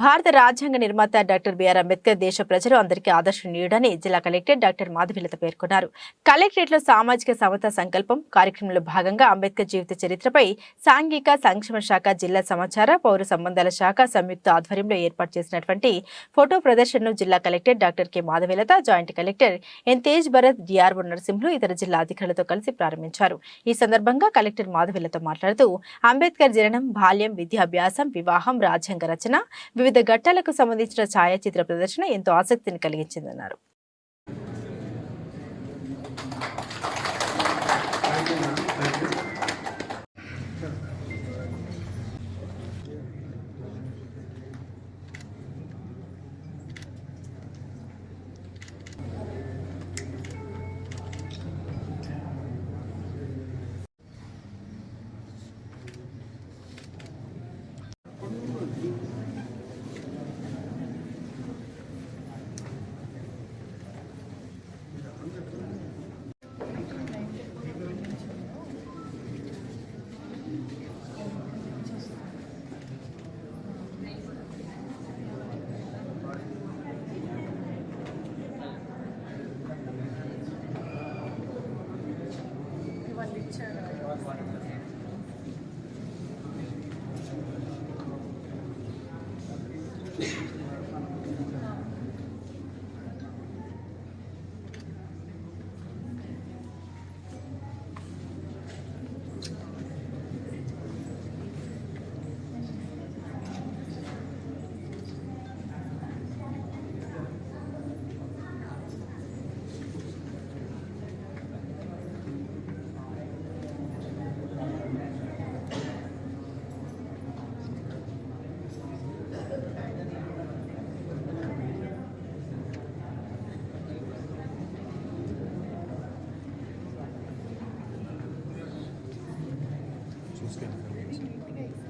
భారత రాజ్యాంగ నిర్మాత డాక్టర్ బిఆర్ అంబేద్కర్ దేశ ప్రజలు అందరికీ ఆదర్శనీయుడని జిల్లా కలెక్టర్ డాక్టర్ మాధవిలత పేర్కొన్నారు. కలెక్టరేట్లో సామాజిక సమత సంకల్పం కార్యక్రమంలో భాగంగా అంబేద్కర్ జీవిత చరిత్రపై సాంఘిక సంక్షేమ శాఖ జిల్లా సమాచార పౌర సంబంధాల శాఖ సంయుక్త ఆధ్వర్యంలో ఏర్పాటు చేసినటువంటి ఫోటో ప్రదర్శనను జిల్లా collector doctor K Madhavilatha joint collector N Tej Bharat DRO Narasimhulu ఇతర జిల్లా అధికారులతో కలిసి ప్రారంభించారు. ఈ సందర్భంగా కలెక్టర్ మాధవిలతో మాట్లాడుతూ అంబేద్కర్ జననం బాల్యం విద్యాభ్యాసం వివాహం రాజ్యాంగ రచన వివిధ వివిధ ఘట్టాలకు సంబంధించిన ఛాయాచిత్ర ప్రదర్శన ఎంతో ఆసక్తిని కలిగించిందన్నారు. She's getting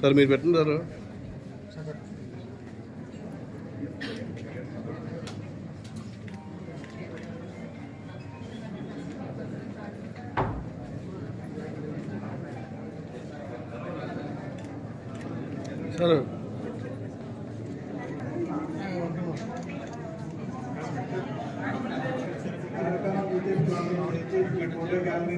సార్ మీరు పెట్టినారు? సార్. Photo gallery